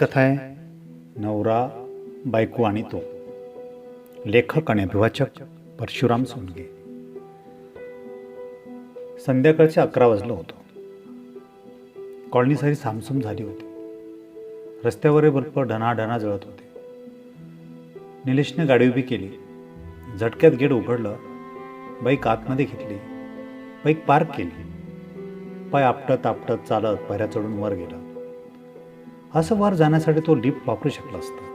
कथा आहे नवरा बायको आणि तो. लेखक आणि अभिवाचक परशुराम सोनगे. संध्याकाळचे अकरा वाजलं होतं. कॉलनी सारी सामसूम झाली होती. रस्त्यावर बल्ब ढणाढणा जळत होते. निलेशने गाडी उभी केली. झटक्यात गेट उघडलं. बाईक आतमध्ये घेतली. बाईक पार्क केली. पाय आपटत आपटत चालत पायऱ्या चढून वर गेला. असं वर जाण्यासाठी तो लिफ्ट वापरू शकला असता.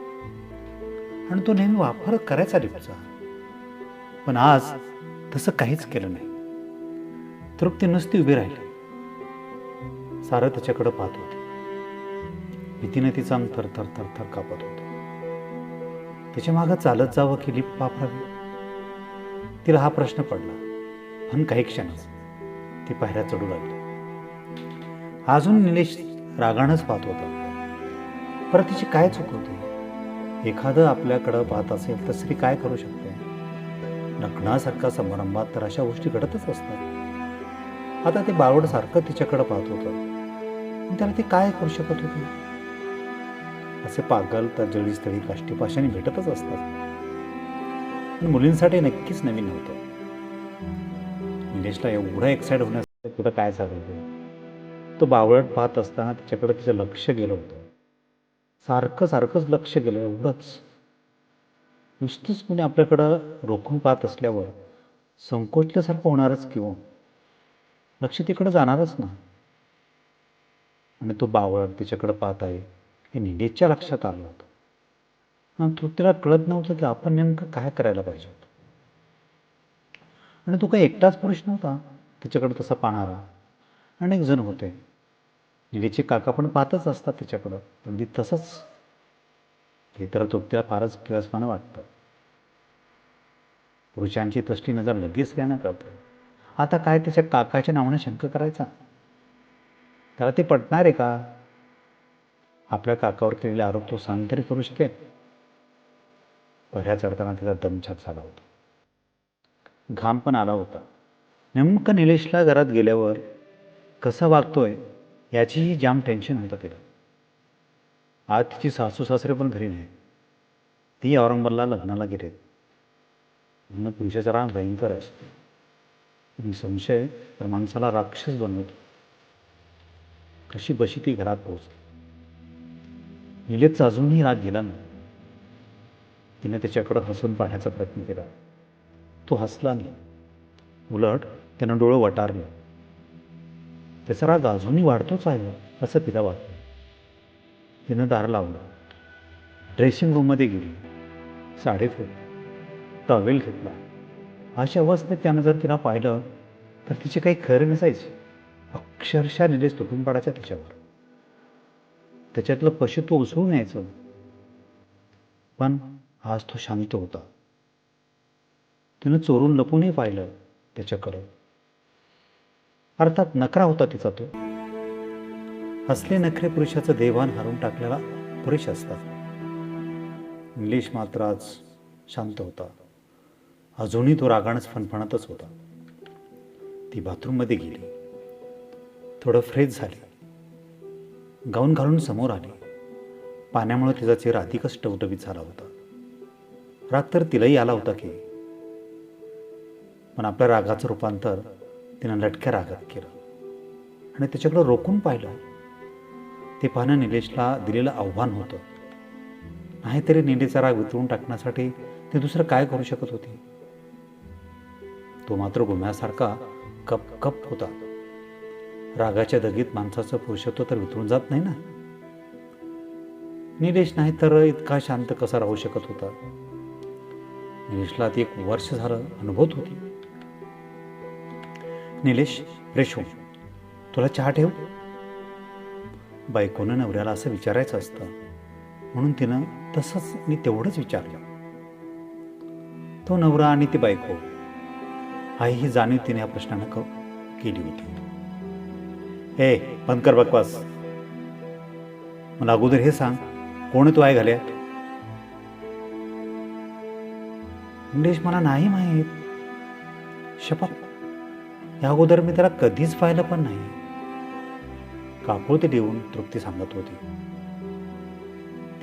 आणि तो नेहमी वापर करायचा लिफ्टचा पण आज तसं काहीच केलं नाही. तृप्ती नुसती उभी राहिली. सारं त्याच्याकडं पाहत होते. भीतीने तिचा अंग थर थर थर थर कापत होतं. त्याच्या मागं चालत जावं की लिफ्ट वापरावी? तिला हा प्रश्न पडला. पण काही क्षणच. ती पायऱ्या चढू लागली. अजून निलेश रागानच पाहत होता. बरं तिची काय चूक होती? एखादं आपल्याकडं पाहत असेल तर स्त्री काय करू शकते? लग्नासारखा समारंभात तर अशा गोष्टी घडतच असतात. आता ते बावडसारखं तिच्याकडं पाहत होतं. त्याला ते काय करू शकत होते? असे पागल तर जळीस्थळी काष्टीपाशाने भेटतच असतात. पण मुलींसाठी नक्कीच नवीन नव्हतं निलेशला एवढं एक्साइट होण्यासाठी कुठं काय झालं? तो बावळट पाहत असताना तिच्याकडे तिचं लक्ष गेलं होतं. सारखं सारखंच लक्ष गेलं एवढंच. नुसतंच कुणी आपल्याकडं रोखून पाहत असल्यावर संकोचल्यासारखं होणारच किंवा हो. लक्ष तिकडं जाणारच ना. आणि तो बावळ तिच्याकडं पाहत आहे हे निलेशच्या लक्षात आलं होतं. आणि तृप्तीला कळत नव्हतं की आपण नेमकं काय करायला पाहिजे होतं. आणि तो काही एकटाच पुरुष नव्हता तिच्याकडं तसा पाहणारा. अनेक जण होते. निलेचे काका पण पाहतच असतात त्याच्याकडं. अगदी तसंच हे तर तृप्तीला फारच किळसवानं वाटतं. पुरुषांची तसली नजर लगेच घ्यानं करतं आता काय त्याच्या काकाच्या नावाने शंक करायचा? त्याला ते पटणार आहे का? आपल्या काकावर केलेले आरोप तो सहन तरी करू शकेल. बऱ्याच अडताना त्याचा दमछाक झाला होता. घाम पण आला होता. नेमकं निलेशला घरात गेल्यावर कसा वागतोय? याचीही जाम टेन्शन होतं तिला. आज तिची सासू सासरे पण घरी नाही. ती औरंगाबादला लग्नाला गेले. म्हणून तुमच्या राग भयंकर असतो संशय तर माणसाला राक्षस बनवतो. कशी बशी ती घरात पोहोचली. निलेतचा अजूनही राग गेला नाही. तिने त्याच्याकडं हसून पाहण्याचा प्रयत्न केला. तो हसला नाही. उलट त्यानं डोळं वटारलं. त्याचा राग अजूनही वाढतोच आहे असं तिला वाटलं तिनं दार लावलं. ड्रेसिंग रूममध्ये गेली. साडी फेकली टॉवेल घेतला. अशा अवस्थेत त्यानं जर तिला पाहिलं तर तिचे काही खरं नसायचे. अक्षरशः निलेश तुटून पडायचा तिच्यावर. त्याच्यातलं पशु तो उसळून यायचं. पण आज तो शांत होता. तिनं चोरून लपूनही पाहिलं त्याच्याकडं. अर्थात नखरा होता तिचा तो. हसले नखरे पुरुषाचं देवान हरून टाकलेला पुरुष असतात. इंग्लिश मात्र आज शांत होता. अजूनही तो रागानच फणफणतच होता. ती बाथरूममध्ये गेली. थोडं फ्रेश झाली. गाऊन घालून समोर आली. पाण्यामुळे तिचा चेहरा अधिकच टवटवीत झाला होता. राग तर तिलाही आला होता की पण आपल्या रागाचं रूपांतर तिनं लटक्या रागात केलं. आणि त्याच्याकडं रोखून पाहिलं ते पाहणं निलेशला दिलेलं आव्हान होतं. नाहीतरी निलेचा राग वितळून टाकण्यासाठी ते दुसरं काय करू शकत होते? तो मात्र गुम्यासारखा कप कप होता. रागाच्या दगीत माणसाचं पुरुषत्व तर वितळून जात नाही ना? निलेश नाही तर इतका शांत कसा राहू शकत होता? निलेशला ती एक वर्ष झालं अनुभवत होती. निलेश रेशो तुला चहा ठेव. बायकोनं नवऱ्याला असं विचारायचं असतं. म्हणून तिनं तसंच मी तेवढंच विचारलं. तो नवरा आणि ती बायको आई ही जाणीव तिने या प्रश्नानं क केली होती. ए बंद कर बकवास. मला अगोदर हे सांग कोण तू आहे घाल्या इंग्लिश मला नाही माहीत. शपथ या अगोदर मी त्याला कधीच पाहिलं पण नाही. कापूळ ते देऊन तृप्ती सांगत होती.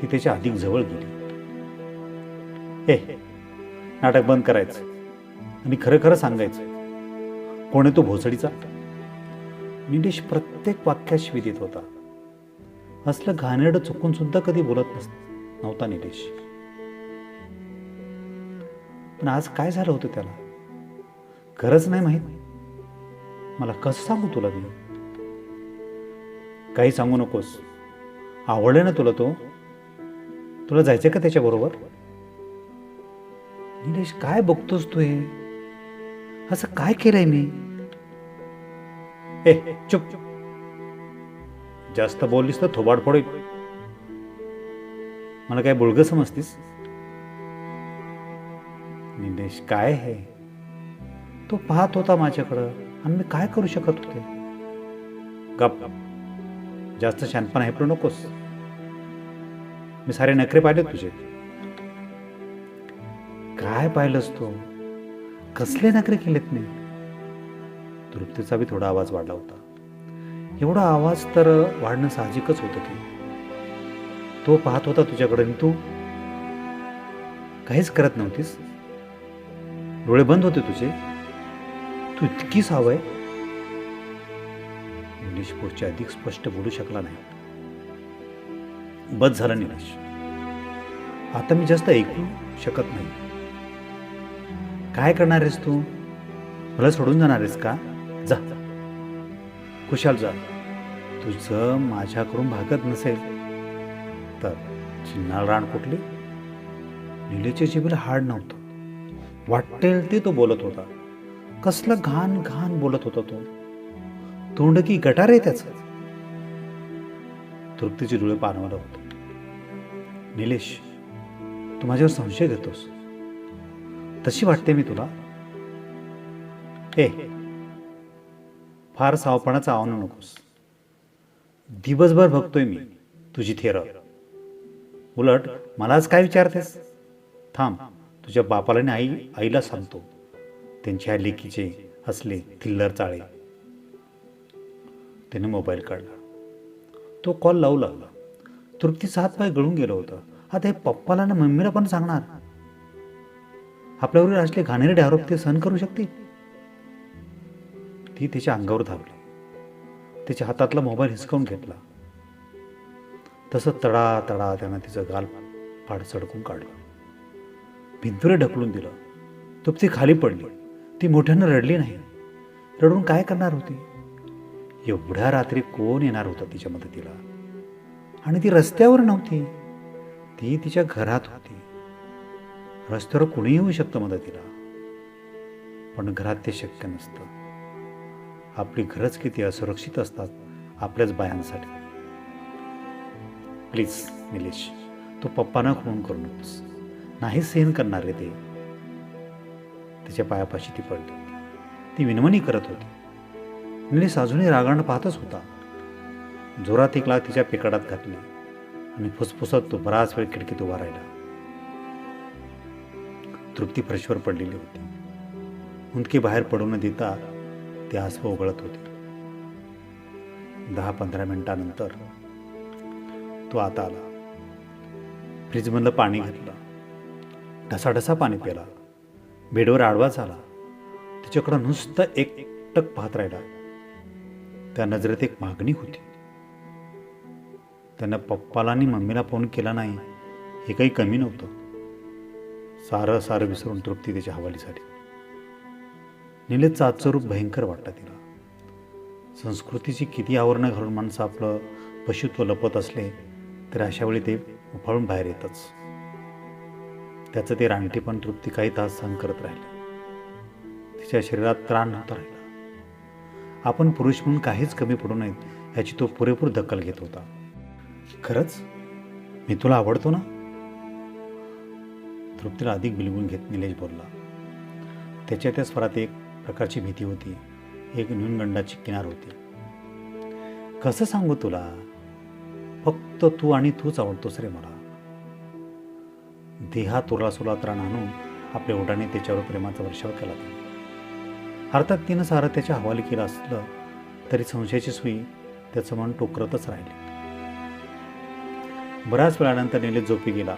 ती त्याच्या अधिक जवळ गेली. ए नाटक बंद करायचं. आणि खरं खरं सांगायचं. कोण आहे तो भोसडीचा? निलेश प्रत्येक वाक्यात शिवी देत होता. असलं घाणेरडं चुकून सुद्धा कधी बोलत नस नव्हता निलेश. पण आज काय झालं होतं त्याला? खरंच नाही माहीत. मला कसं सांगू तुला मी? काही सांगू नकोस. आवडले ना तुला तो? तुला जायचं का त्याच्याबरोबर निलेश काय बघतोस तू हे? असं काय केलंय मी? ए चुप. जास्त बोललीस तर थोबाड पडेल मला काय बुळग समजतीस? निलेश काय हे? तो पाहत होता माझ्याकडं. आणि मी काय करू शकत होते? गप जास्त शानपणा हेपडू नकोस. मी सारे नखरे पाहिले तुझे. काय पाहिलंस तो? कसले नखरे केलेत मी? तृप्तीचा बी थोडा आवाज वाढला होता. एवढा आवाज तर वाढणं साहजिकच होतं की. तो पाहत होता तुझ्याकडे आणि तू काहीच करत नव्हतीस? डोळे बंद होते तुझे? तू इतकी सावय निलेश पुढचे अधिक स्पष्ट बोलू शकला नाही. बस झालं निलेश. आता मी जास्त ऐकू शकत नाही. काय करणार आहेस तू? मला सोडून जाणार आहेस का? जा. खुशाल जा. तुझं माझ्याकडून भागत नसेल तर चिन्हाळ राण कुठली? निलेच्या जिबीला हाड नव्हतं. वाटेल ते तो बोलत होता. कसलं घाण घाण बोलत होता तो. तोंड की गटार आहे त्याच. तृप्तीचे डोळे पानवाला होतं. निलेश तू माझ्यावर संशय घेतोस. तशी वाटते मी तुला. ए फार सावपणाचा आव्हान नकोस. दिवसभर बघतोय मी तुझी थेर. उलट मलाच काय विचारतेस? थांब तुझ्या बापाला आणि आई आईला सांगतो. त्यांच्या लेकीचे असले थिल्लर चाळे. त्याने मोबाईल काढला. तो कॉल लावू लागला तृप्तीचा हात पाय गळून गेलं होतं. आता हे पप्पाला आणि मम्मीला पण सांगणार. आपल्यावरील असले घाणेरडे आरोप ते सहन करू शकते ती तिच्या अंगावर धावली. तिच्या हातातला मोबाईल हिसकावून घेतला. तसं तडा तडा त्यानं तिचं गाल फाड सडकून काढलं. भिंतुरे ढकलून दिलं. तृप्ती खाली पडली. ती मोठ्यानं रडली नाही. रडून काय करणार होती? एवढ्या रात्री कोण येणार होता तिच्या मदतीला? आणि ती रस्त्यावर नव्हती. ती तिच्या घरात होती. रस्त्यावर कुणीही येऊ शकतं मदतीला. पण घरात ते शक्य नसतं. आपली घरच किती असुरक्षित असतात आपल्याच बायांसाठी. प्लीज निलेश तू पप्पांना खून करू नकोस. नाही सहन करणार रे ते. तिच्या पायापाशी ती पडली ती विनवणी करत होती. निलेश अजूनही रागानं पाहतच होता. जोरात एक लाग तिच्या पिकडात घातली आणि फुसफुसत तो बराच वेळ खिडकीत उभा राहिला. तृप्ती फ्रेशवर पडलेली होती. हुंदके बाहेर पडू न देता ते आसवं उघडत होते. दहा पंधरा मिनिटानंतर तो आता आला. फ्रीजमधलं पाणी घेतलं. ढसाढसा पाणी प्याला. बेडवर आडवा झाला. तिच्याकडं नुसतं एक टक पाहत राहिला. त्या नजरेत एक मागणी होती. त्यानं पप्पाला आणि मम्मीला फोन केला नाही हे काही कमी नव्हतं. सारं सारं विसरून तृप्ती त्याच्या हवाली झाली. निलेचं आजचं रूप भयंकर वाटतं तिला. संस्कृतीची किती आवरणं घालून माणसं आपलं पशुत्व लपत असले तर अशा वेळी ते उफाळून बाहेर येतच. त्याचं ते रानटीपण तृप्ती काही तास सहन करत राहिले. तिच्या शरीरात त्राण नव्हता राहिला. आपण पुरुष म्हणून काहीच कमी पडू नयेत याची तो पुरेपूर दखल घेत होता. खरंच? मी तुला आवडतो ना? तृप्तीला अधिक बिलगून घेत निलेश बोलला. त्याच्या त्या स्वरात एक प्रकारची भीती होती. एक न्यूनगंडाची किनार होती. कसं सांगू तुला? फक्त तू आणि तूच आवडतोस रे मला. देहात उरलासुला त्राण आणून आपल्या ओढाने त्याच्यावर प्रेमाचा वर्षाव केला अर्थात तिनं सारं त्याच्या हवाली केलं असलं तरी संशयाची सुई त्याचं मन टोकरतच राहिले. बऱ्याच वेळानंतर निलेश झोपी गेला.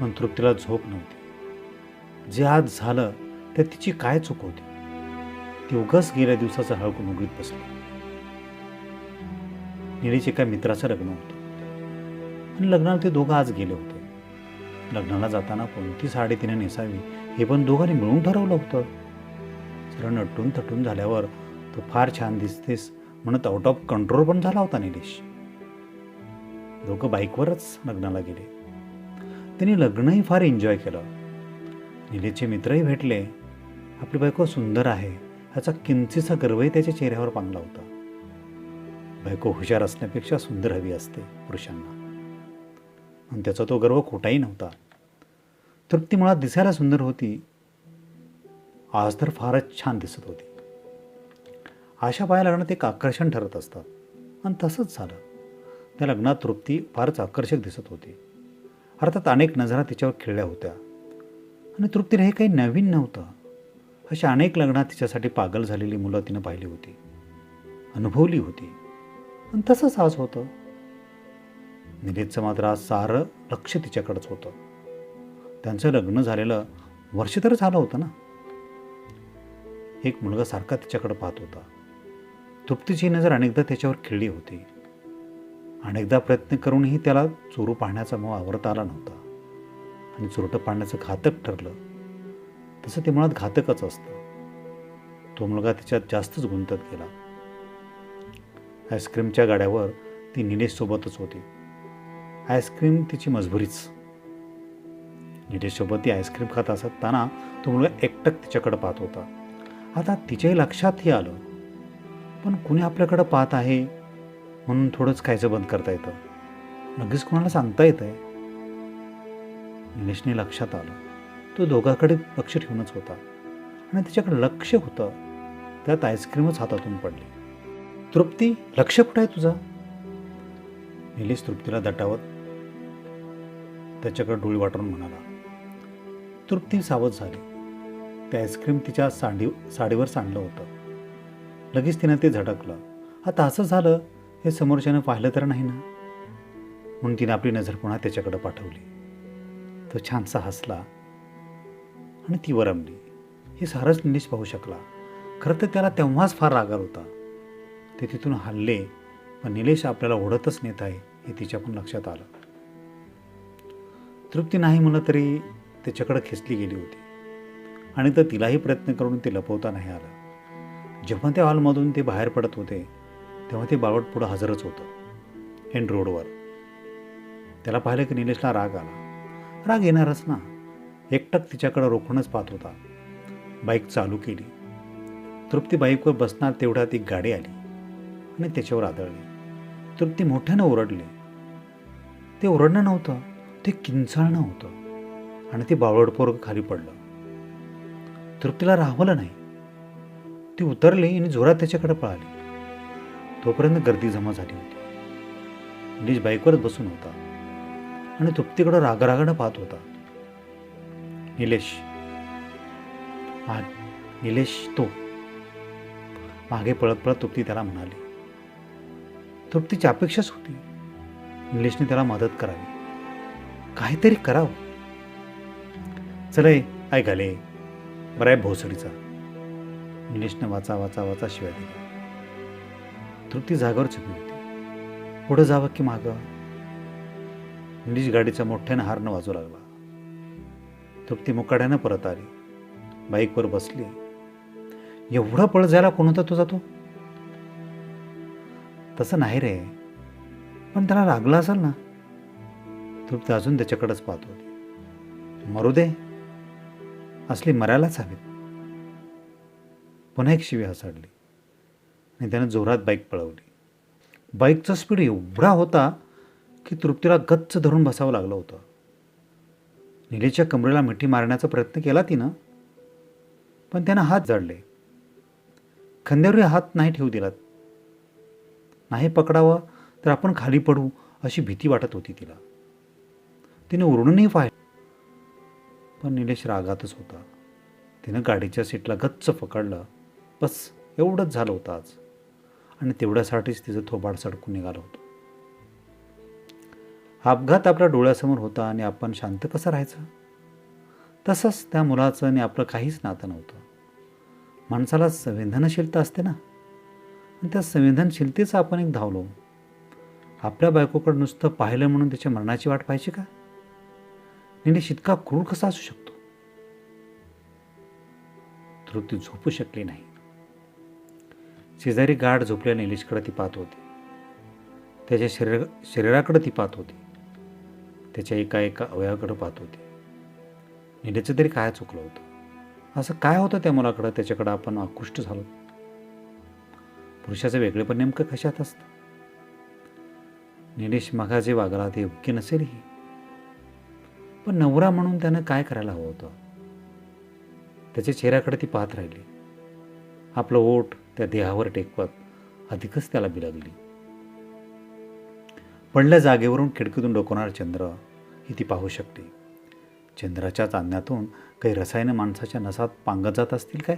पण तृप्तीला झोप नव्हती. जे आज झालं त्यात तिची काय चूक होती? ती उगाच गेल्या दिवसाचं हळकून उघडीत बसली. निलीचे एका मित्राचं लग्न होतं. आणि लग्नाला ते दोघं आज गेले होते. लग्नाला जाताना कोणती साडी तिने नेसावी हे पण दोघांनी मिळून ठरवलं होतं. सरळ नटून थटून झाल्यावर तू फार छान दिसतेस म्हणत आउट ऑफ कंट्रोल पण झाला होता निलेश. दोघं बाईकवरच लग्नाला गेले. तिने लग्नही फार एन्जॉय केलं. निलेशचे मित्रही भेटले. आपली बायको सुंदर आहे ह्याचा किंचीचा गर्वही त्याच्या चेहऱ्यावर पांगला होता. बायको हुशार असण्यापेक्षा सुंदर हवी असते पुरुषांना. आणि त्याचा तो गर्व खोटाही नव्हता. तृप्ती मुळात दिसायला सुंदर होती. आज तर फारच छान दिसत होती. आशा पाया लग्नात एक आकर्षण ठरत असतात. आणि तसंच झालं. त्या लग्नात तृप्ती फारच आकर्षक दिसत होती. अर्थात अनेक नजरा तिच्यावर खेळल्या होत्या. आणि तृप्तीला हे काही नवीन नव्हतं. अशा अनेक लग्नात तिच्यासाठी पागल झालेली मुलं तिनं पाहिली होती. अनुभवली होती. आणि तसंच आज होतं. निलेशचं मात्र आज सारं लक्ष तिच्याकडंच होतं. त्यांचं लग्न झालेलं वर्ष तर झालं होतं ना? एक मुलगा सारखा तिच्याकडं पाहत होता. तृप्तीची नजर अनेकदा त्याच्यावर खिळली होती. अनेकदा प्रयत्न करूनही त्याला चोरू पाहण्याचा मोह आवरता आला नव्हता. आणि चोरटं पाहण्याचं घातक ठरलं. तसं ते मुळात घातकच असतं. तो मुलगा तिच्यात जास्तच गुंतत गेला. आईस्क्रीमच्या गाड्यावर ती निलेशसोबतच होती. आईस्क्रीम तिची मजबुरीच. नितेशसोबत ती आईस्क्रीम खात असताना तो मुलगा एकटक तिच्याकडे पाहत होता. आता तिच्याही लक्षातही आलं. पण कुणी आपल्याकडं पाहत आहे? म्हणून थोडंच खायचं बंद करता येतं. लगेच कोणाला सांगता येत आहे निलेशने लक्षात आलं. तो दोघाकडे लक्ष ठेवूनच होता. आणि त्याच्याकडे लक्ष होतं. त्यात आईस्क्रीमच हातातून पडली. तृप्ती लक्ष कुठं आहे तुझं? निलेश तृप्तीला दटावत त्याच्याकडे डोळी वाटून म्हणाला तृप्ती सावध झाली. ते आईस्क्रीम तिच्या सांडी साडीवर सांडलं होतं. लगेच तिनं ते झटकलं. आता असं झालं हे समोरच्यानं पाहिलं तर नाही ना? म्हणून तिने आपली नजर पुन्हा त्याच्याकडे पाठवली. तो छानसा हसला आणि ती वरमली. हे सारंच निलेश पाहू शकला. खरं तर त्याला तेव्हाच फार रागार होता. ते तिथून हल्ले पण निलेश आपल्याला ओढतच नेत आहे हे तिच्या पण लक्षात आलं. तृप्ती नाही म्हणलं तरी त्याच्याकडे खेचली गेली होती. आणि तर तिलाही प्रयत्न करून ते लपवता नाही आलं. जेव्हा त्या हॉलमधून ते बाहेर पडत होते तेव्हा ते बावट पुढं हजरच होतं एंड रोडवर. त्याला पाहिलं की निलेशला राग आला. राग येणारच ना. एकटक तिच्याकडं रोखूनच पाहत होता. बाईक चालू केली. तृप्ती बाईकवर बसणार तेवढ्यात एक गाडी आली आणि त्याच्यावर आदळली. तृप्ती मोठ्यानं ओरडली. ते ओरडणं नव्हतं. ते किंचाळणं होतं आणि ते बावळडपोर खाली पडलं. तृप्तीला राहवलं नाही. ती उतरली आणि जोरात त्याच्याकडे पळाली. तोपर्यंत गर्दी जमा झाली होती. निलेश बाईकवरच बसून होता आणि तृप्तीकडं रागरागानं पाहत होता. निलेश. निलेश तो. मागे पळत पळत तृप्ती त्याला म्हणाली. तृप्तीची अपेक्षाच होती. निलेशने त्याला मदत करावी. काहीतरी करावं. चले ऐकाले घाले बरं आहे भोसडीचा. निलेशनं वाचा वाचा वाचा शिवाय दिल्या. तृप्ती जागावर चुकली होती. पुढं जावं की मागं? निलेश गाडीच्या मोठ्यानं हारनं वाजू लागला. तृप्ती मुकाड्यानं परत आली. बाईकवर बसली. एवढा पळ जायला कोण होता जातो तसं नाही रे. पण त्याला लागला असेल ना. तृप्ती अजून त्याच्याकडेच पाहत होती. मरू दे. असली मरायलाच हवीत. पुन्हा एक शिवी हसाडली. आणि त्यानं जोरात बाईक पळवली. बाईकचा स्पीड एवढा होता की तृप्तीला गच्च धरून बसावं लागलं होतं. निलेच्या कमरेला मिठी मारण्याचा प्रयत्न केला तिनं पण त्यानं हात जाडले खांद्यावर हात नाही ठेवू दिला नाही पकडावं तर आपण खाली पडू अशी भीती वाटत होती तिला. तिने उरणही पाहिलं. पण निलेश रागातच होता. तिनं गाडीच्या सीटला गच्च पकडलं. बस एवढंच झालं होतं आज. आणि तेवढ्यासाठीच तिचं थोबाड सडकून निघालं होतं. अपघात आपल्या डोळ्यासमोर होता आणि आपण शांत कसं राहायचं? तसंच त्या मुलाचं आणि आपलं काहीच नातं नव्हतं. माणसाला संवेदनशीलता असते ना? आणि त्या संवेदनशीलतेचं आपण एक धावलो. आपल्या बायकोकडं नुसतं पाहिलं म्हणून त्याच्या मरणाची वाट पाहिजे का? निलेश इतका क्रूर कसा असू शकतो? तृप्ती झोपू शकली नाही. शेजारी गाठ झोपल्या निलेशकडे ती पाहत होती. त्याच्या शरीर शरीराकडे ती पाहत होती. त्याच्या एका एका अवयवाकडे पाहत होती. निलेशचं तरी काय चुकलं होतं? असं काय होतं त्या मुलाकडं? त्याच्याकडं आपण आकृष्ट झालो. पुरुषाचं वेगळेपण नेमकं कशात असतं? निलेश मगा जे वागला ते योग्य नसेलही. पण नवरा म्हणून त्यानं काय करायला हवं होतं? त्याच्या चेहऱ्याकडे ती पाहत राहिली. आपलं ओठ त्या देहावर टेकवत अधिकच त्याला बिलगली. पडल्या जागेवरून खिडकीतून डोकवणार चंद्र ही ती पाहू शकते. चंद्राच्या चांदण्यातून काही रसायनं माणसाच्या नसात पांगत जात असतील काय?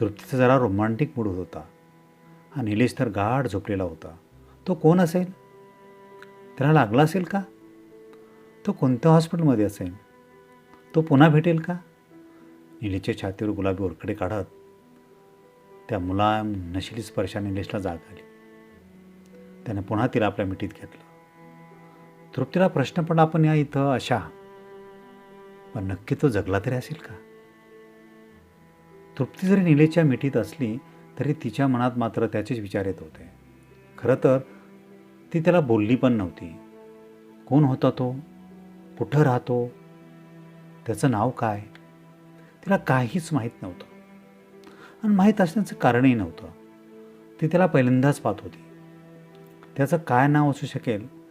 तृप्तीचा जरा रोमांटिक मूड होता. हा निलेश तर गाढ झोपलेला होता. तो कोण असेल? त्याला लागला असेल का? तो कोणत्या हॉस्पिटलमध्ये असेल? तो पुन्हा भेटेल का? निलेशच्या छातीवर गुलाबी ओरकडे काढत त्या मुलायम नशिली स्पर्शाने निलेशला जाग आली. त्याने पुन्हा तिला आपल्या मिठीत घेतलं. तृप्तीला प्रश्न पडला आपण या इथं अशा? पण नक्की तो जगला तरी असेल का? तृप्ती जरी निलेशच्या मिठीत असली तरी तिच्या मनात मात्र त्याचेच विचार येत होते. खरं तर ती त्याला बोलली पण नव्हती. कोण होता तो? कुठं राहतो? त्याचं नाव काय? तिला काहीच माहीत नव्हतं. आणि माहीत असण्याचं कारणही नव्हतं. ती त्याला पहिल्यांदाच पाहत होती. त्याचं काय नाव असू शकेल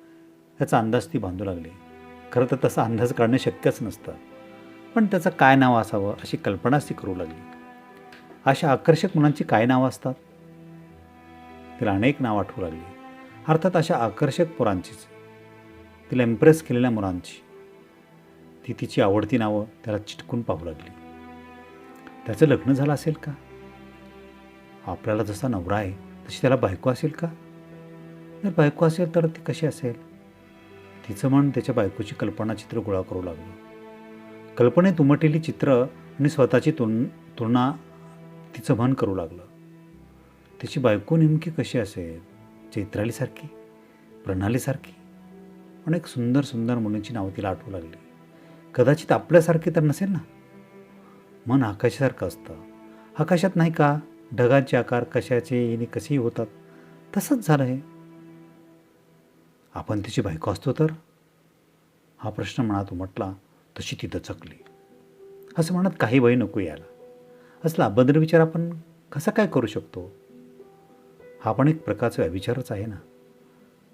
त्याचा अंदाज ती बांधू लागली. खरं तर तसा अंदाज काढणं शक्यच नसतं. पण त्याचं काय नाव असावं अशी कल्पनाच ती करू लागली. अशा आकर्षक मुलांची काय नावं असतात? तिला अनेक नावं आठवू लागली. अर्थात अशा आकर्षक पोरांचीच. तिला इम्प्रेस केलेल्या मुलांची. ती तिची आवडती नावं त्याला चिटकून पाहू लागली. त्याचं लग्न झालं असेल का? आपल्याला जसा नवरा आहे तशी त्याला बायको असेल का? जर बायको असेल तर ती कशी असेल? तिचं मन त्याच्या बायकोची कल्पनाचित्र गोळा करू लागलं. कल्पनेत उमटलेली चित्र आणि स्वतःची तुल तुलना तिचं मन करू लागलं. तिची बायको नेमकी कशी असेल? चैत्रालीसारखी प्रणालीसारखी अनेक सुंदर सुंदर मुलींची नावं तिला आठवू लागली. कदाचित आपल्यासारखे तर नसेल ना? मन आकाशासारखं असतं. आकाशात नाही का? ढगांचे आकार कशाचे येणे कसेही होतात. तसंच झालं आहे आपण तिची बायको असतो तर? हा प्रश्न मनात उमटला तशी ती दचकली. असं म्हणत काही वय नको यायला. असला अभद्र विचार आपण कसा काय करू शकतो? हा पण एक प्रकारचा व्याभिचारच आहे ना?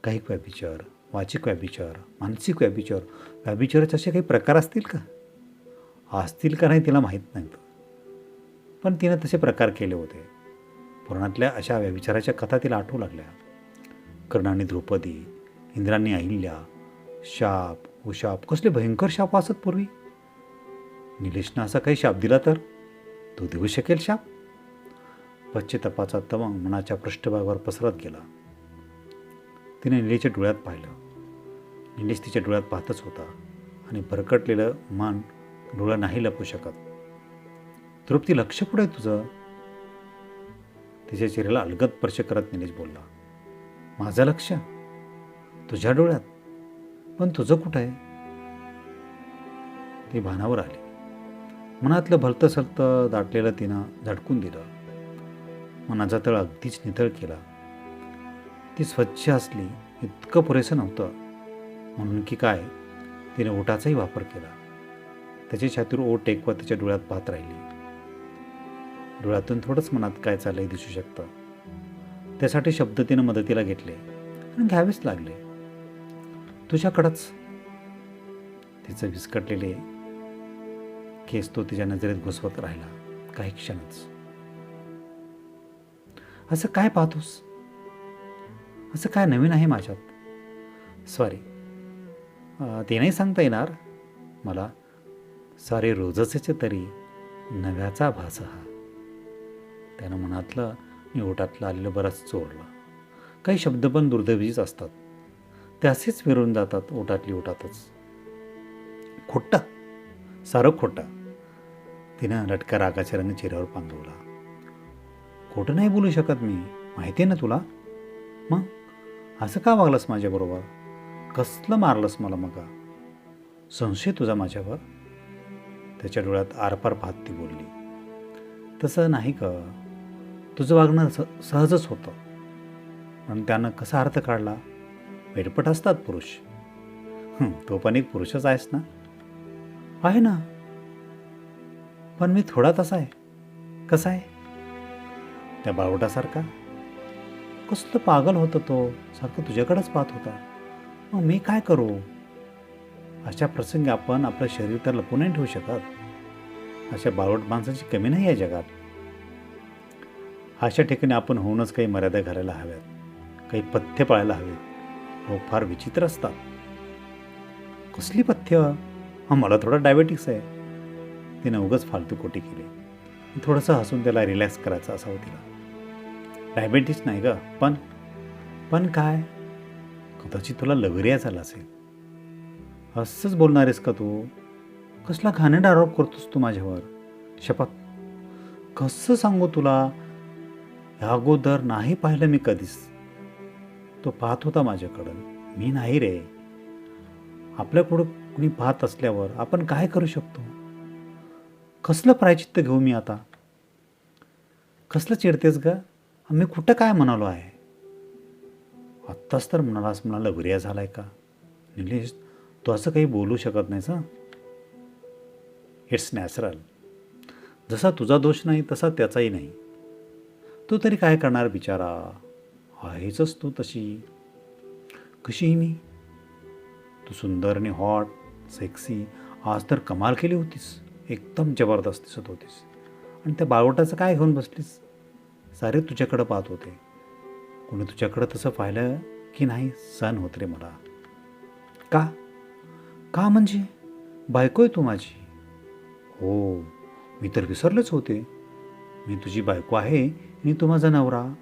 काही व्याभिचार वाचिक व्याभिचार मानसिक व्याभिचार. व्याभिचाराचे असे काही प्रकार असतील का? असतील का नाही तिला माहीत नाहीत पण तिनं तसे प्रकार केले होते. पुराणातल्या अशा व्याभिचाराच्या कथा तिला आठवू लागल्या. कर्णाने द्रौपदी इंद्रांनी अहिल्या शाप उशाप कसले भयंकर शाप असत पूर्वी? निलेशनं असा काही शाप दिला तर? तो देऊ शकेल शाप? पश्चितापाचा तवंग मनाच्या पृष्ठभागावर पसरत गेला. तिने निलेशच्या डोळ्यात पाहिलं. निलेश तिच्या डोळ्यात पाहतच होता आणि भरकटलेलं मान डोळा नाही लपू शकत. तृप्ती लक्ष कुठं आहे तुझं? तिच्या चेहऱ्याला अलगद स्पर्श करत निलेश बोलला माझं लक्ष? तुझ्या डोळ्यात? पण तुझं कुठं आहे? ती भानावर आली. मनातलं भलतं सलतं दाटलेलं तिनं झटकून दिलं. मनाचा तळ अगदीच नितळ केला. ती स्वच्छ असली इतकं पुरेसं नव्हतं. म्हणून की काय तिने ओटाचाही वापर केला. त्याची छातीवर ओट टेकवत त्याच्या डोळ्यात पाहत राहिली. डोळ्यातून थोडंच मनात काय चाललंय दिसू शकतं. त्यासाठी शब्द तिनं मदतीला घेतले आणि घ्यावेच लागले. तुझ्याकडंच. तिचं विस्कटलेले केस तो तिच्या नजरेत घुसवत राहिला. काही क्षणच. असं काय पाहतोस? असं काय नवीन आहे माझ्यात? सॉरी ते नाही सांगता येणार. मला सारे रोजचे तरी नव्याचा भास हा. त्यानं मनातलं मी ओटातलं आलेलं बरंच चोरलं. काही शब्द पण दुर्दैवीच असतात. ते असेच फिरून जातात ओटातली ओटातच खोट्टा सारं खोटं. तिनं लटका रागाच्या रंग चेहऱ्यावर पांघरवला. खोटं नाही बोलू शकत मी. माहिती आहे ना तुला? मग? असं का वागलंस माझ्याबरोबर? कसलं मारलंस मला मग? संशय तुझा माझ्यावर? त्याच्या डोळ्यात आरपार पाहत ती बोलली. तसं नाही का तुझं वागणं स सहजच होतं. पण त्यानं कसा अर्थ काढला? वेडपट असतात पुरुष. तो पण एक पुरुषच आहेस ना? आहे ना. पण मी थोडा तसा आहे. कसा आहे? त्या बावटासारखा कसलं पागल होतं तो? सारखं तुझ्याकडेच पाहत होता. मग मी काय करू? अशा प्रसंगी आपण आपलं शरीर तर लपून नाही ठेवू शकत. अशा बावट माणसाची कमी नाही आहे जगात. अशा ठिकाणी आपण होऊनच काही मर्यादा घालायला हव्यात. काही पथ्य पाळायला हवेत. हो फार विचित्र असतात. कसली पथ्य? हा मला थोडा डायबेटिक्स आहे. तिने उगच फालतू कोटी केली. थोडंसं हसून त्याला रिलॅक्स करायचं असावं तिला. डायबेटीस नाही ग. पण पण काय? कदाचित तुला लगरिया झाला असेल. असंच बोलणार आहेस का तू? कसला घाणेड आरोप करतोस तू माझ्यावर? शपथ. कसं सांगू तुला? ह्या अगोदर नाही पाहिलं मी कधीच. तो पाहत होता माझ्याकडं मी नाही रे. आपल्याकडं कुणी पाहत असल्यावर आपण काय करू शकतो? कसलं प्रायचित्त घेऊ मी आता? कसलं चिडतेस ग? मी कुठं काय म्हणालो आहे? आत्ताच तर म्हणालास मला लवरिया आहे का? निलेश तू असं काही बोलू शकत नाहीस हं. इट्स नॅचरल जसा तुझा दोष नाही तसा त्याचाही नाही. तू तरी काय करणार बिचारा? आहेचच तू तशी. कशी मी. तू सुंदर आणि हॉट सेक्सी आज तर कमाल केली होतीस. एकदम जबरदस्त दिसत होतीस. आणि त्या बाळवटाचं काय घेऊन बसलीस? सारे तुझ्याकडं पाहत होते. कोणी तुझ्याकडं तसं पाहिलं की नाही सण होत रे मला. का? का म्हणजे? बायको आहे तू माझी. हो मी तर विसरलेच होते. मी तुझी बायको आहे आणि तू माझा नवरा.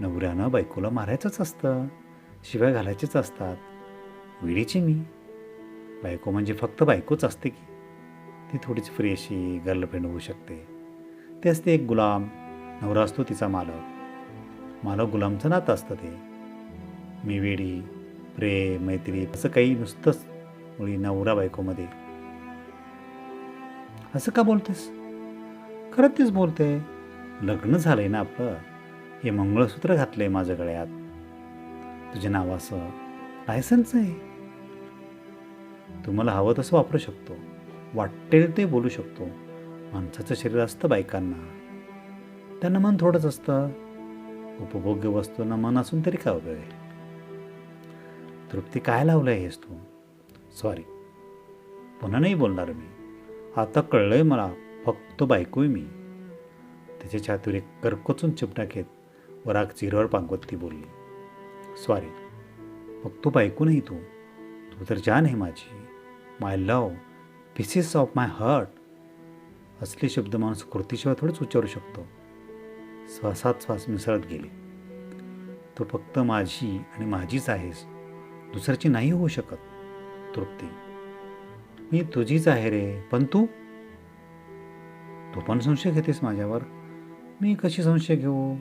नवऱ्यानं बायकोला मारायचंच असतं शिवाय घालायचेच असतात. वेळीची मी. बायको म्हणजे फक्त बायकोच असते की. ती थोडीच फ्री अशी गर्लफ्रेंड होऊ शकते. ते असते एक गुलाम. नवरा असतो तिचा मालक. मालक गुलामचं नातं असतं ते. मी वेडी प्रेम मैत्री असं काही नुसतंच मुली नवरा बायकोमध्ये. असं का बोलतेस? खरं तेच बोलते. लग्न झालंय ना आपलं. हे मंगळसूत्र घातलंय माझ्या गळ्यात. तुझ्या नावाचं लायसन्स आहे. तुम्हाला हवं तसं वापरू शकतो. वाटेल ते बोलू शकतो. माणसाचं शरीर असतं बायकांना. त्यांना मन थोडंच असतं. उपभोग्य वस्तूंना मन असून तरी काय उपयोग आहे? तृप्ती काय लावलं आहेस तू? सॉरी पुन्हा नाही बोलणार मी. आता कळलंय मला. फक्त बायको आहे मी. त्याच्या छातीवर एक करकोचून चिपटा घेत वराग चिरवर पांगवत ती बोलली. सॉरी मग तू बायको नाही तू. तू तर जान आहे माझी. My love pieces of my heart असले शब्द माणूस कृतीशिवाय थोडंच उच्चारू शकतो. श्वासात श्वास मिसळत गेले. तू फक्त माझी आणि माझीच आहेस. दुसऱ्याची नाही होऊ शकत तृप्ती. मी तुझीच आहे रे पण तू? तू पण संशय घेतेस माझ्यावर. मी कशी संशय घेऊ?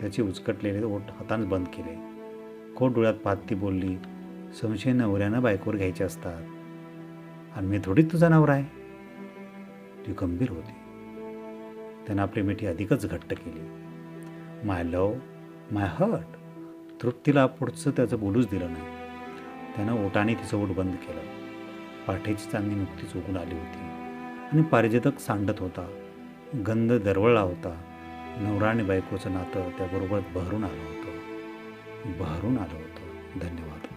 त्याचे उचकटलेले ओठ हाताने बंद केले. खोट डोळ्यात पाहत ती बोलली संशय नवऱ्यानं बायकोवर घ्यायचे असतात. आणि मी थोडीच तुझा नवरा आहे. ती गंभीर होती. त्यानं आपली मिठी अधिकच घट्ट केली. माय लव माय हर्ट तृप्तीला पुढचं त्याचं बोलूच दिलं नाही. त्यानं ओटाने तिचं ओट बंद केलं. पाठीची चांदणी नुकतीच उगून आली होती. आणि पारिजातक सांडत होता. गंध दरवळला होता. नवरा आणि बायकोचं नातं त्याबरोबर बहरून आलं होतं. बहरून आलं होतं. धन्यवाद.